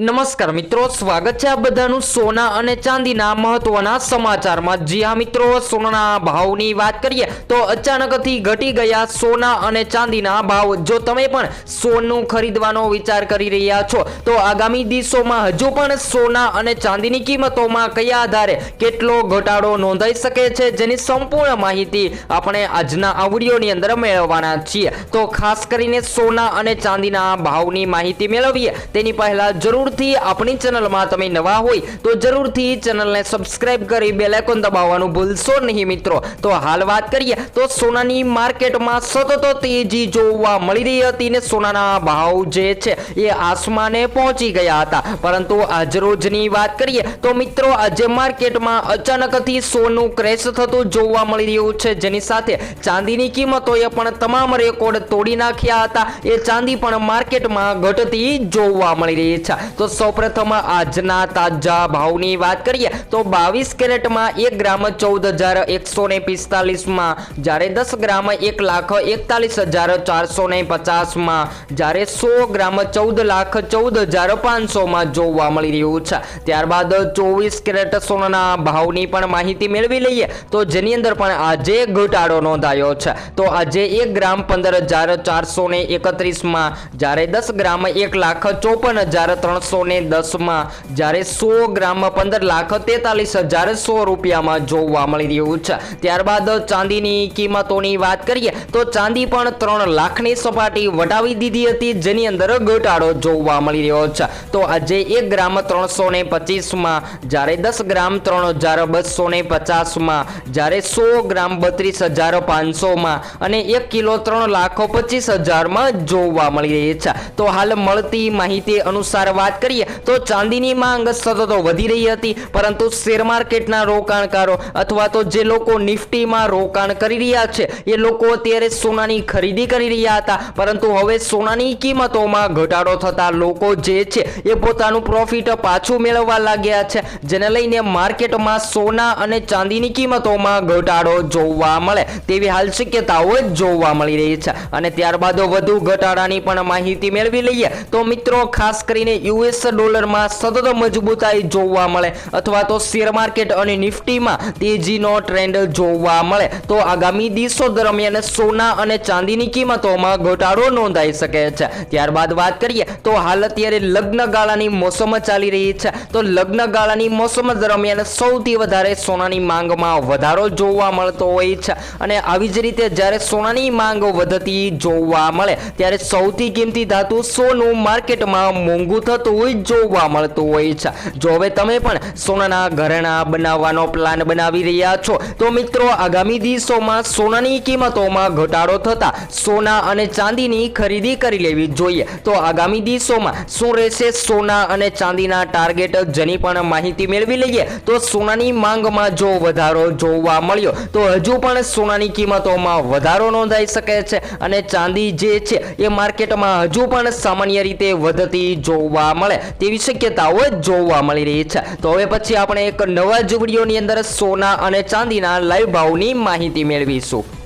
નમસ્કાર મિત્રો, સ્વાગત છે આ બધાનું સોના અને ચાંદીના મહત્વના સમાચારમાં. જી હા મિત્રો, સોનાના ભાવની વાત કરીએ તો અચાનકથી ઘટી ગયા સોના અને ચાંદીના ભાવ. જો તમે પણ સોનું ખરીદવાનો વિચાર કરી રહ્યા છો, તો આગામી દિવસોમાં હજુ પણ સોના અને ચાંદીની કિંમતોમાં કયા આધારે કેટલો ઘટાડો નોંધાઈ શકે છે જેની સંપૂર્ણ માહિતી આપણે આજના આ વિડીયોની અંદર મેળવવાના છીએ. તો ખાસ કરીને સોના અને ચાંદીના ભાવની માહિતી મેળવીએ. તેની પહેલા જરૂરથી આપણી ચેનલમાં તમે નવા હોય તો જરૂરથી ચેનલને સબસ્ક્રાઇબ કરી બેલ આઇકોન દબાવવાનું ભૂલશો નહીં મિત્રો. તો હાલ વાત કરીએ તો સોનાની માર્કેટમાં સતત તેજી જોવા મળી રહી હતી ને સોનાના ભાવ જે છે એ આસમાને પહોંચી ગયા હતા. પરંતુ આજરોજની વાત કરીએ તો મિત્રો આજે માર્કેટમાં અચાનકથી સોનું ક્રેશ થતું જોવા મળી રહ્યું છે. જેની સાથે ચાંદીની કિંમતોએ પણ તમામ રેકોર્ડ તોડી નાખ્યા હતા. એ ચાંદી પણ માર્કેટમાં ઘટતી જોવા મળી રહી છે. તો સૌપ્રથમ આજના તાજા ભાવની વાત કરીએ તો બાવીસ કેરેટમાં એક ગ્રામ ચૌદ હજાર એકસો ને પિસ્તાલીસમાં, જ્યારે દસ ગ્રામ એક લાખ એકતાલીસ હજાર ચારસો ને પચાસમાં, જ્યારે સો ગ્રામ ચૌદ લાખ ચૌદ હજાર પાંચસોમાં જોવા મળી રહ્યું છે. ત્યારબાદ ચોવીસ કેરેટ સોનાના ભાવની પણ માહિતી મેળવી લઈએ તો જેની અંદર પણ આજે ઘટાડો નોંધાયો છે. તો આજે એક ગ્રામ પંદર હજાર ચારસો ને એકત્રીસમાં, જ્યારે દસ ગ્રામ એક લાખ ચોપન હજાર ત્રણસો ને દસમાં. જ્યારે સો ગ્રામ પંદર લાખ તેતાલીસ હજાર સો રૂપિયામાં જોવા મળી રહ્યું છે. ત્યારબાદ ચાંદીની કિંમતોની વાત કરીએ, તો ચાંદી પણ ત્રણ લાખની સપાટી વટાવી દીધી હતી, જેની અંદર ઘટાડો જોવા મળી રહ્યો છે. તો આજે એક ગ્રામ ત્રણસો ને પચીસમાં, જ્યારે દસ ગ્રામ ત્રણ હજાર બસો ને પચાસમાં, જ્યારે સો ગ્રામ બત્રીસ હજાર પાંચસોમાં અને એક કિલો ત્રણ લાખો પચીસ હજારમાં જોવા મળી રહી છે. તો હાલ મળતી માહિતી અનુસાર વાત કરીએ તો ચાંદીની માંગ સતત વધી રહી હતી, પરંતુ શેર માર્કેટના રોકાણકારો અથવા તો જે લોકો નિફ્ટીમાં રોકાણ કરી રહ્યા છે, એ લોકો અત્યારે સોનાની ખરીદી કરી રહ્યા હતા, પરંતુ હવે સોનાની કિંમતોમાં ઘટાડો થતા લોકો જે છે, એ પોતાનું પ્રોફિટ પાછું મેળવવા લાગ્યા છે, જેને લઈને માર્કેટમાં સોના અને ચાંદીની કિંમતોમાં ઘટાડો જોવા મળે, તેવી હાલ શક્યતાઓ જોવા મળી રહી છે. અને ત્યારબાદ વધુ ઘટાડાની પણ માહિતી મેળવી લઈએ, તો મિત્રો ખાસ કરીને યુએસ ડોલરમાં સતત મજબૂતાઈ જોવા મળે અથવા તો શેર માર્કેટ અને નિફ્ટીમાં તેજીનો ટ્રેન્ડ જોવા મળે. તો આગામી દિવસો દરમિયાન સોના અને ચાંદીની કિંમતોમાં ઘટાડો નોંધાઈ શકે છે. ત્યારબાદ વાત કરીએ તો હાલ અત્યારે લગ્ન ગાળાની મોસમ ચાલી રહી છે. તો લગ્ન ગાળાની મોસમ દરમિયાન સૌથી વધારે સોનાની માંગમાં વધારો જોવા મળતો હોય છે. અને આવી જ રીતે જ્યારે સોનાની માંગ વધતી જોવા મળે, ત્યારે સૌથી કિંમતી ધાતુ સોનું માર્કેટમાં મોંઘું થતું હોય જોવા મળતું હોય છે. જો હવે તમે પણ સોનાના ઘરેણા બનાવવાનો પ્લાન બનાવી રહ્યા છો, તો મિત્રો આગામી દિવસોમાં સોનાની કિંમતોમાં ઘટાડો થતા સોના અને ચાંદીની ખરીદી કરી લેવી જોઈએ. તો આગામી દિવસોમાં શું રહેશે? સોના અને ચાંદીના ટાર્ગેટ જેની પણ માહિતી મેળવી લઈએ, તો સોનાની માંગમાં જો વધારો જોવા મળ્યો, તો હજુ પણ સોનાની કિંમતોમાં વધારો નોંધાઈ શકે છે અને ચાંદી જે છે એ માર્કેટમાં હજુ પણ સામાન્ય રીતે વધતી જોવા મળે તેવી શક્યતાઓ જોવા મળી રહી છે. તો હવે પછી આપણે એક નવા જ અંદર સોના અને ચાંદીના લાઈવ ભાવની માહિતી મેળવીશું.